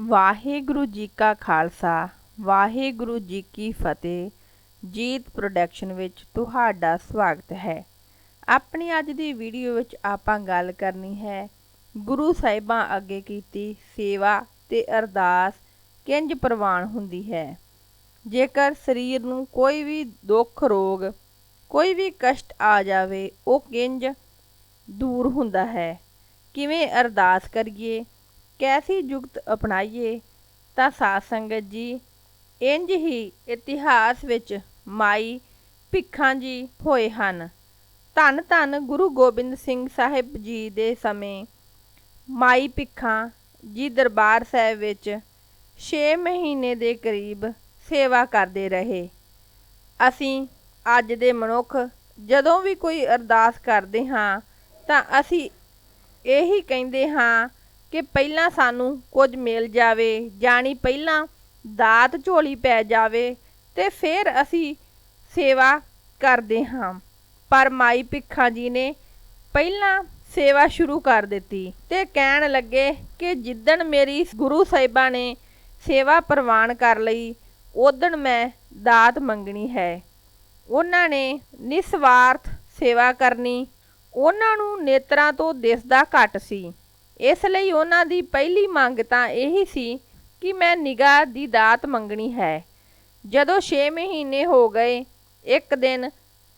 ਵਾਹਿਗੁਰੂ ਜੀ ਕਾ ਖਾਲਸਾ, ਵਾਹਿਗੁਰੂ ਜੀ ਕੀ ਫਤਿਹ। ਜੀਤ ਪ੍ਰੋਡਕਸ਼ਨ ਵਿੱਚ ਤੁਹਾਡਾ ਸਵਾਗਤ ਹੈ। ਆਪਣੀ ਅੱਜ ਦੀ ਵੀਡੀਓ ਵਿੱਚ ਆਪਾਂ ਗੱਲ ਕਰਨੀ ਹੈ, ਗੁਰੂ ਸਾਹਿਬਾਂ ਅੱਗੇ ਕੀਤੀ ਸੇਵਾ ਤੇ ਅਰਦਾਸ ਕਿੰਜ ਪ੍ਰਵਾਨ ਹੁੰਦੀ ਹੈ। ਜੇਕਰ ਸਰੀਰ ਨੂੰ ਕੋਈ ਵੀ ਦੁੱਖ, ਰੋਗ, ਕੋਈ ਵੀ ਕਸ਼ਟ ਆ ਜਾਵੇ, ਉਹ ਕਿੰਜ ਦੂਰ ਹੁੰਦਾ ਹੈ। ਕਿਵੇਂ ਅਰਦਾਸ ਕਰੀਏ ਕੈਸੀ ਜੁਗਤ ਅਪਣਾਈਏ, ਤਾਂ ਸਾਧ ਸੰਗਤ ਜੀ ਇੰਜ ਹੀ ਇਤਿਹਾਸ ਵਿੱਚ ਮਾਈ ਭਿੱਖਾਂ ਜੀ ਹੋਏ ਹਨ। ਧੰਨ ਧੰਨ ਗੁਰੂ ਗੋਬਿੰਦ ਸਿੰਘ ਸਾਹਿਬ ਜੀ ਦੇ ਸਮੇਂ ਮਾਈ ਭਿੱਖਾਂ ਜੀ ਦਰਬਾਰ ਸਾਹਿਬ ਵਿੱਚ 6 ਮਹੀਨੇ ਦੇ ਕਰੀਬ ਸੇਵਾ ਕਰਦੇ ਰਹੇ। ਅਸੀਂ ਅੱਜ ਦੇ ਮਨੁੱਖ ਜਦੋਂ ਵੀ ਕੋਈ ਅਰਦਾਸ ਕਰਦੇ ਹਾਂ, ਤਾਂ ਅਸੀਂ ਇਹੀ ਕਹਿੰਦੇ ਹਾਂ ਕਿ ਪਹਿਲਾਂ ਸਾਨੂੰ ਕੁਝ ਮਿਲ ਜਾਵੇ, ਜਾਣੀ ਪਹਿਲਾਂ ਦਾਤ ਝੋਲੀ ਪੈ ਜਾਵੇ ਤੇ ਫਿਰ ਅਸੀਂ ਸੇਵਾ ਕਰਦੇ ਹਾਂ। ਪਰ ਮਾਈ ਭਿੱਖਾਂ ਜੀ ਨੇ ਪਹਿਲਾਂ ਸੇਵਾ ਸ਼ੁਰੂ ਕਰ ਦਿੱਤੀ ਤੇ ਕਹਿਣ ਲੱਗੇ ਕਿ ਜਿੱਦਣ ਮੇਰੀ ਗੁਰੂ ਸਾਹਿਬਾਂ ਨੇ ਸੇਵਾ ਪ੍ਰਵਾਨ ਕਰ ਲਈ ਉਦਣ ਮੈਂ ਦਾਤ ਮੰਗਣੀ ਹੈ। ਉਹਨਾਂ ਨੇ ਨਿਸਵਾਰਥ ਸੇਵਾ ਕਰਨੀ, ਉਹਨਾਂ ਨੂੰ ਨੇਤਰਾਂ ਤੋਂ ਦਿਸਦਾ ਘੱਟ ਸੀ। ਇਸ ਲਈ ਉਹਨਾਂ ਦੀ ਪਹਿਲੀ ਮੰਗ ਤਾਂ ਇਹੀ ਸੀ ਕਿ ਮੈਂ ਨਿਗਾਹ ਦੀ ਦਾਤ ਮੰਗਣੀ ਹੈ। ਜਦੋਂ 6 ਮਹੀਨੇ ਹੋ ਗਏ, ਇੱਕ ਦਿਨ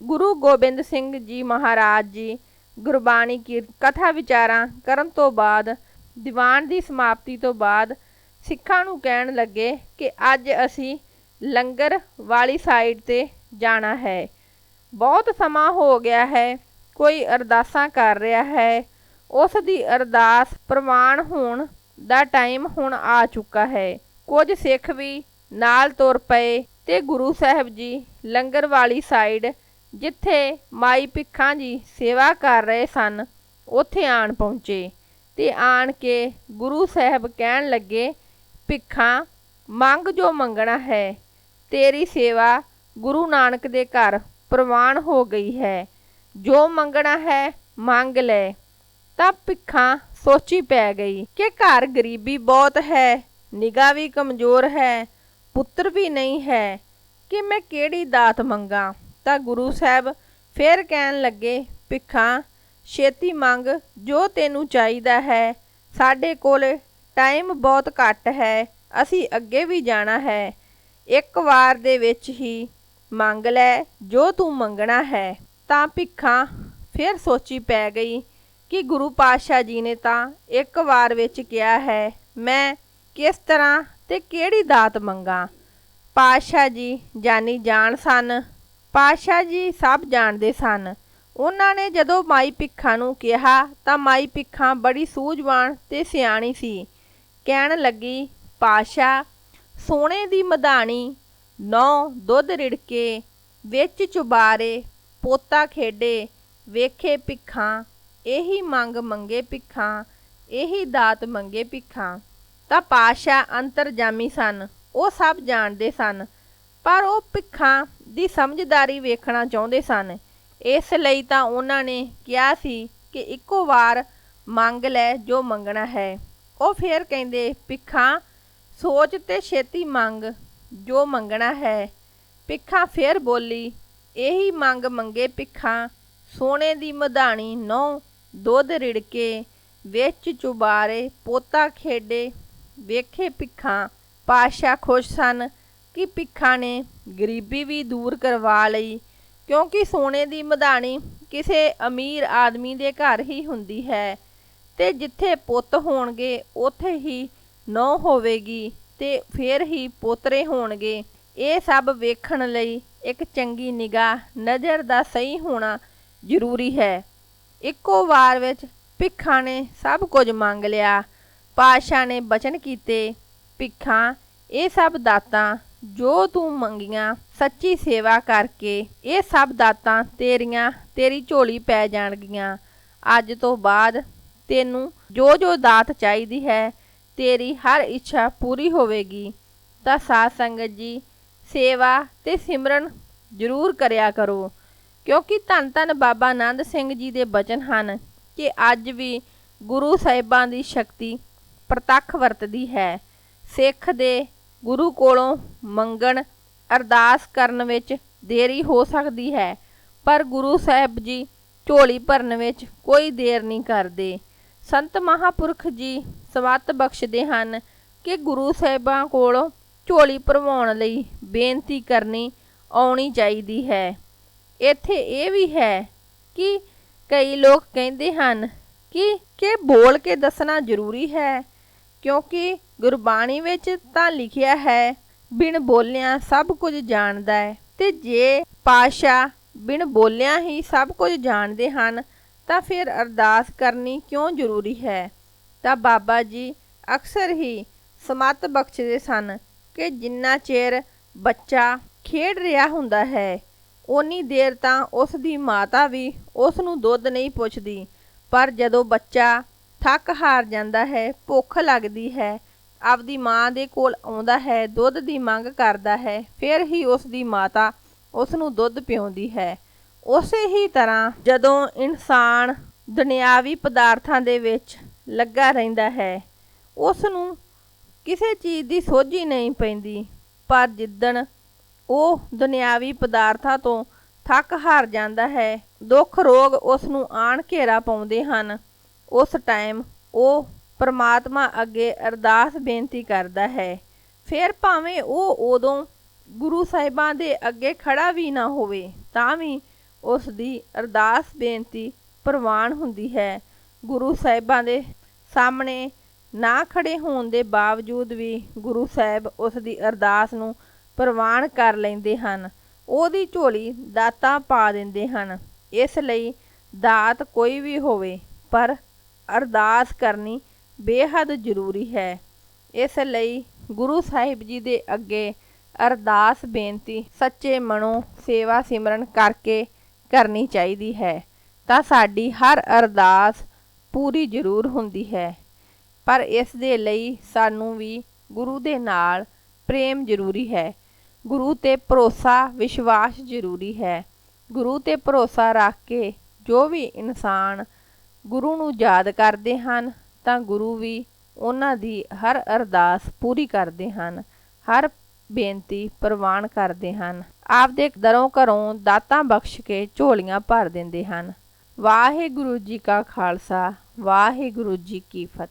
ਗੁਰੂ ਗੋਬਿੰਦ ਸਿੰਘ ਜੀ ਮਹਾਰਾਜ ਜੀ ਗੁਰਬਾਣੀ ਕੀ ਕਥਾ ਵਿਚਾਰਾਂ ਕਰਨ ਤੋਂ ਬਾਅਦ, ਦੀਵਾਨ ਦੀ ਸਮਾਪਤੀ ਤੋਂ ਬਾਅਦ ਸਿੱਖਾਂ ਨੂੰ ਕਹਿਣ ਲੱਗੇ ਕਿ ਅੱਜ ਅਸੀਂ ਲੰਗਰ ਵਾਲੀ ਸਾਈਡ ਤੇ ਜਾਣਾ ਹੈ। ਬਹੁਤ ਸਮਾਂ ਹੋ ਗਿਆ ਹੈ, ਕੋਈ ਅਰਦਾਸਾਂ ਕਰ ਰਿਹਾ ਹੈ ਉਸ ਦੀ ਅਰਦਾਸ ਪ੍ਰਵਾਨ ਹੋਣ ਦਾ ਟਾਈਮ ਹੁਣ ਆ ਚੁੱਕਾ ਹੈ। ਕੁਝ ਸਿੱਖ ਵੀ ਨਾਲ ਤੁਰ ਪਏ ਤੇ ਗੁਰੂ ਸਾਹਿਬ ਜੀ ਲੰਗਰ ਵਾਲੀ ਸਾਈਡ ਜਿੱਥੇ ਮਾਈ ਭਿੱਖਾਂ ਜੀ ਸੇਵਾ ਕਰ ਰਹੇ ਸਨ, ਉੱਥੇ ਆਣ ਪਹੁੰਚੇ ਤੇ ਆਣ ਕੇ ਗੁਰੂ ਸਾਹਿਬ ਕਹਿਣ ਲੱਗੇ, ਭਿੱਖਾਂ, ਮੰਗ ਜੋ ਮੰਗਣਾ ਹੈ, ਤੇਰੀ ਸੇਵਾ ਗੁਰੂ ਨਾਨਕ ਦੇ ਘਰ ਪ੍ਰਵਾਨ ਹੋ ਗਈ ਹੈ। ਜੋ ਮੰਗਣਾ ਹੈ, ਮੰਗ ਲੈ। ਤਾਂ ਭਿੱਖਾਂ ਸੋਚੀ ਪੈ ਗਈ ਕਿ ਘਰ ਗਰੀਬੀ ਬਹੁਤ ਹੈ, ਨਿਗਾਹ ਵੀ ਕਮਜ਼ੋਰ ਹੈ, ਪੁੱਤਰ ਵੀ ਨਹੀਂ ਹੈ। ਕਿ ਮੈਂ ਕਿਹੜੀ ਦਾਤ ਮੰਗਾ? ਤਾਂ ਗੁਰੂ ਸਾਹਿਬ ਫੇਰ ਕਹਿਣ ਲੱਗੇ, ਭਿੱਖਾਂ, ਛੇਤੀ ਮੰਗ, ਜੋ ਤੈਨੂੰ ਚਾਹੀਦਾ ਹੈ। ਸਾਡੇ ਕੋਲ ਟਾਈਮ ਬਹੁਤ ਘੱਟ ਹੈ, ਅਸੀਂ ਅੱਗੇ ਵੀ ਜਾਣਾ ਹੈ। ਇੱਕ ਵਾਰ ਦੇ ਵਿੱਚ ਹੀ ਮੰਗ ਲੈ, ਜੋ ਤੂੰ ਮੰਗਣਾ ਹੈ। ਤਾਂ ਭਿੱਖਾਂ ਫਿਰ ਸੋਚੀ ਪੈ ਗਈ ਕਿ ਗੁਰੂ ਪਾਤਸ਼ਾਹ ਜੀ ਨੇ ਤਾਂ ਇੱਕ ਵਾਰ ਵਿੱਚ ਕਿਹਾ ਹੈ, ਮੈਂ ਕਿਸ ਤਰ੍ਹਾਂ ਤੇ ਕਿਹੜੀ ਦਾਤ ਮੰਗਾ? ਪਾਤਸ਼ਾਹ ਜੀ ਜਾਨੀ ਜਾਣ ਸਨ। ਪਾਤਸ਼ਾਹ ਜੀ ਸਭ ਜਾਣਦੇ ਸਨ। ਉਹਨਾਂ ਨੇ ਜਦੋਂ ਮਾਈ ਭਿੱਖਾਂ ਨੂੰ ਕਿਹਾ ਤਾਂ ਮਾਈ ਭਿੱਖਾਂ ਬੜੀ ਸੂਝਵਾਨ ਤੇ ਸਿਆਣੀ ਸੀ। ਕਹਿਣ ਲੱਗੀ, ਪਾਤਸ਼ਾਹ, ਸੋਨੇ ਦੀ ਮਧਾਣੀ ਨੌ ਦੁੱਧ ਰਿੜਕੇ, ਵਿੱਚ ਚੁਬਾਰੇ, ਪੋਤਾ ਖੇਡੇ, ਵੇਖੇ ਭਿੱਖਾਂ ਇਹੀ ਮੰਗ ਮੰਗੇ ਭਿੱਖਾਂ, ਇਹੀ ਦਾਤ ਮੰਗੇ ਭਿੱਖਾਂ। ਤਾਂ ਪਾਸ਼ਾ ਅੰਤਰਜਾਮੀ ਸਨ, ਉਹ ਸਭ ਜਾਣਦੇ ਸਨ, ਪਰ ਉਹ ਭਿੱਖਾਂ ਦੀ ਸਮਝਦਾਰੀ ਵੇਖਣਾ ਚਾਹੁੰਦੇ ਸਨ। ਇਸ ਲਈ ਤਾਂ ਉਹਨਾਂ ਨੇ ਕਿਹਾ ਸੀ ਕਿ ਇੱਕੋ ਵਾਰ ਮੰਗ ਲੈ ਜੋ ਮੰਗਣਾ ਹੈ। ਉਹ ਫੇਰ ਕਹਿੰਦੇ, ਭਿੱਖਾਂ, ਸੋਚ ਤੇ ਛੇਤੀ ਮੰਗ ਜੋ ਮੰਗਣਾ ਹੈ। ਭਿੱਖਾਂ ਫੇਰ ਬੋਲੀ, ਇਹੀ ਮੰਗ ਮੰਗੇ ਭਿੱਖਾਂ, ਸੋਨੇ ਦੀ ਮਧਾਣੀ ਨੌ ਦੁੱਧ ਰਿੜਕੇ ਵਿੱਚ ਚੁਬਾਰੇ, ਪੋਤਾ ਖੇਡੇ, ਵੇਖੇ ਭਿੱਖਾਂ। ਪਾਤਸ਼ਾਹ ਖੁਸ਼ ਸਨ ਕਿ ਭਿੱਖਾਂ ਨੇ ਗਰੀਬੀ ਵੀ ਦੂਰ ਕਰਵਾ ਲਈ, ਕਿਉਂਕਿ ਸੋਨੇ ਦੀ ਮਧਾਣੀ ਕਿਸੇ ਅਮੀਰ ਆਦਮੀ ਦੇ ਘਰ ਹੀ ਹੁੰਦੀ ਹੈ ਤੇ ਜਿੱਥੇ ਪੁੱਤ ਹੋਣਗੇ, ਉੱਥੇ ਹੀ ਨੌ ਹੋਵੇਗੀ ਤੇ ਫਿਰ ਹੀ ਪੋਤਰੇ ਹੋਣਗੇ। ਇਹ ਸਭ ਵੇਖਣ ਲਈ ਇੱਕ ਚੰਗੀ ਨਿਗਾਹ, ਨਜ਼ਰ ਦਾ ਸਹੀ ਹੋਣਾ ਜ਼ਰੂਰੀ ਹੈ। ਇੱਕੋ ਵਾਰ ਵਿੱਚ ਭਿੱਖਾਂ ਨੇ ਸਭ ਕੁਝ ਮੰਗ ਲਿਆ। ਪਾਸ਼ਾ ਨੇ ਬਚਨ ਕੀਤੇ, ਭਿੱਖਾਂ, ਇਹ ਸਭ ਦਾਤਾਂ ਜੋ ਤੂੰ ਮੰਗੀਆਂ ਸੱਚੀ ਸੇਵਾ ਕਰਕੇ, ਇਹ ਸਭ ਦਾਤਾਂ ਤੇਰੀਆਂ, ਤੇਰੀ ਝੋਲੀ ਪੈ ਜਾਣਗੀਆਂ। ਅੱਜ ਤੋਂ ਬਾਅਦ ਤੈਨੂੰ ਜੋ ਜੋ ਦਾਤ ਚਾਹੀਦੀ ਹੈ, ਤੇਰੀ ਹਰ ਇੱਛਾ ਪੂਰੀ ਹੋਵੇਗੀ। ਤਾਂ ਸਾਧ ਸੰਗਤ ਜੀ, ਸੇਵਾ ਤੇ ਸਿਮਰਨ ਜ਼ਰੂਰ ਕਰਿਆ ਕਰੋ। ਕਿਉਂਕਿ ਧੰਨ ਧੰਨ ਬਾਬਾ ਆਨੰਦ ਸਿੰਘ ਜੀ ਦੇ ਬਚਨ ਹਨ ਕਿ ਅੱਜ ਵੀ ਗੁਰੂ ਸਾਹਿਬਾਂ ਦੀ ਸ਼ਕਤੀ ਪ੍ਰਤੱਖ ਵਰਤਦੀ ਹੈ। ਸਿੱਖ ਦੇ ਗੁਰੂ ਕੋਲੋਂ ਮੰਗਣ, ਅਰਦਾਸ ਕਰਨ ਵਿੱਚ ਦੇਰੀ ਹੋ ਸਕਦੀ ਹੈ, ਪਰ ਗੁਰੂ ਸਾਹਿਬ ਜੀ ਝੋਲੀ ਭਰਨ ਵਿੱਚ ਕੋਈ ਦੇਰ ਨਹੀਂ ਕਰਦੇ। ਸੰਤ ਮਹਾਪੁਰਖ ਜੀ ਸਵੱਤ ਬਖਸ਼ਦੇ ਹਨ ਕਿ ਗੁਰੂ ਸਾਹਿਬਾਂ ਕੋਲੋਂ ਝੋਲੀ ਭਰਵਾਉਣ ਲਈ ਬੇਨਤੀ ਕਰਨੀ ਆਉਣੀ ਚਾਹੀਦੀ ਹੈ। ਇੱਥੇ ਇਹ ਵੀ ਹੈ ਕਿ ਕਈ ਲੋਕ ਕਹਿੰਦੇ ਹਨ ਕਿ ਕਿ ਬੋਲ ਕੇ ਦੱਸਣਾ ਜ਼ਰੂਰੀ ਹੈ, ਕਿਉਂਕਿ ਗੁਰਬਾਣੀ ਵਿੱਚ ਤਾਂ ਲਿਖਿਆ ਹੈ, ਬਿਨ ਬੋਲਿਆਂ ਸਭ ਕੁਝ ਜਾਣਦਾ ਹੈ। ਤੇ ਜੇ ਪਾਸ਼ਾ ਬਿਨ ਬੋਲਿਆਂ ਹੀ ਸਭ ਕੁਝ ਜਾਣਦੇ ਹਨ, ਤਾਂ ਫਿਰ ਅਰਦਾਸ ਕਰਨੀ ਕਿਉਂ ਜ਼ਰੂਰੀ ਹੈ? ਤਾਂ ਬਾਬਾ ਜੀ ਅਕਸਰ ਹੀ ਸਮੱਤ ਬਖਸ਼ਦੇ ਸਨ ਕਿ ਜਿੰਨਾ ਚਿਰ ਬੱਚਾ ਖੇਡ ਰਿਹਾ ਹੁੰਦਾ ਹੈ ਉਨੀ ਦੇਰ ਤਾਂ ਉਸ ਦੀ ਮਾਤਾ ਵੀ ਉਸ ਨੂੰ ਦੁੱਧ ਨਹੀਂ ਪੁੱਛਦੀ। ਪਰ ਜਦੋਂ ਬੱਚਾ ਥੱਕ ਹਾਰ ਜਾਂਦਾ ਹੈ, ਭੁੱਖ ਲੱਗਦੀ ਹੈ, ਆਪਦੀ ਮਾਂ ਦੇ ਕੋਲ ਆਉਂਦਾ ਹੈ, ਦੁੱਧ ਦੀ ਮੰਗ ਕਰਦਾ ਹੈ, ਫਿਰ ਹੀ ਉਸ ਦੀ ਮਾਤਾ ਉਸ ਨੂੰ ਦੁੱਧ ਪਿਆਉਂਦੀ ਹੈ। ਉਸੇ ਹੀ ਤਰ੍ਹਾਂ ਜਦੋਂ ਇਨਸਾਨ ਦੁਨਿਆਵੀ ਪਦਾਰਥਾਂ ਦੇ ਵਿੱਚ ਲੱਗਾ ਰਹਿੰਦਾ ਹੈ ਉਸ ਨੂੰ ਕਿਸੇ ਚੀਜ਼ ਦੀ ਸੋਝੀ ਨਹੀਂ ਪੈਂਦੀ। ਪਰ ਜਿੱਦਣ ਉਹ ਦੁਨਿਆਵੀ ਪਦਾਰਥਾਂ ਤੋਂ ਥੱਕ ਹਾਰ ਜਾਂਦਾ ਹੈ। ਦੁੱਖ ਰੋਗ ਉਸ ਨੂੰ ਆਣ ਘੇਰਾ ਪਾਉਂਦੇ ਹਨ। ਉਸ ਟਾਈਮ ਉਹ ਪਰਮਾਤਮਾ ਅੱਗੇ ਅਰਦਾਸ ਬੇਨਤੀ ਕਰਦਾ ਹੈ। ਫਿਰ ਭਾਵੇਂ ਉਹ ਉਦੋਂ ਗੁਰੂ ਸਾਹਿਬਾਂ ਦੇ ਅੱਗੇ ਖੜਾ ਵੀ ਨਾ ਹੋਵੇ, ਤਾਂ ਵੀ ਉਸ ਦੀ ਅਰਦਾਸ ਬੇਨਤੀ ਪ੍ਰਵਾਨ ਹੁੰਦੀ ਹੈ। ਗੁਰੂ ਸਾਹਿਬਾਂ ਦੇ ਸਾਹਮਣੇ ਨਾ ਖੜੇ ਹੋਣ ਦੇ ਬਾਵਜੂਦ ਵੀ ਗੁਰੂ ਸਾਹਿਬ ਉਸ ਦੀ ਅਰਦਾਸ ਨੂੰ ਪ੍ਰਵਾਨ ਕਰ ਲੈਂਦੇ ਹਨ। ਉਹਦੀ ਝੋਲੀ ਦਾਤਾਂ ਪਾ ਦਿੰਦੇ ਹਨ। ਇਸ ਲਈ ਦਾਤ ਕੋਈ ਵੀ ਹੋਵੇ, ਪਰ ਅਰਦਾਸ ਕਰਨੀ ਬੇਹੱਦ ਜ਼ਰੂਰੀ ਹੈ। ਇਸ ਲਈ ਗੁਰੂ ਸਾਹਿਬ ਜੀ ਦੇ ਅੱਗੇ ਅਰਦਾਸ ਬੇਨਤੀ ਸੱਚੇ ਮਨੋਂ ਸੇਵਾ ਸਿਮਰਨ ਕਰਕੇ ਕਰਨੀ ਚਾਹੀਦੀ ਹੈ। ਤਾਂ ਸਾਡੀ ਹਰ ਅਰਦਾਸ ਪੂਰੀ ਜ਼ਰੂਰ ਹੁੰਦੀ ਹੈ। ਪਰ ਇਸ ਦੇ ਲਈ ਸਾਨੂੰ ਵੀ ਗੁਰੂ ਦੇ ਨਾਲ ਪ੍ਰੇਮ ਜ਼ਰੂਰੀ ਹੈ। ਗੁਰੂ ਤੇ ਭਰੋਸਾ, ਵਿਸ਼ਵਾਸ ਜ਼ਰੂਰੀ ਹੈ। ਗੁਰੂ ਤੇ ਭਰੋਸਾ ਰੱਖ ਕੇ ਜੋ ਵੀ ਇਨਸਾਨ ਗੁਰੂ ਨੂੰ ਯਾਦ ਕਰਦੇ ਹਨ, ਤਾਂ ਗੁਰੂ ਵੀ ਉਹਨਾਂ ਦੀ ਹਰ ਅਰਦਾਸ ਪੂਰੀ ਕਰਦੇ ਹਨ, ਹਰ ਬੇਨਤੀ ਪ੍ਰਵਾਨ ਕਰਦੇ ਹਨ। ਆਪਦੇ ਦਰੋਂ ਘਰੋਂ ਦਾਤਾਂ ਬਖਸ਼ ਕੇ ਝੋਲੀਆਂ ਭਰ ਦਿੰਦੇ ਹਨ। ਵਾਹਿਗੁਰੂ ਜੀ ਕਾ ਖਾਲਸਾ, ਵਾਹਿਗੁਰੂ ਜੀ ਕੀ ਫਤਿਹ।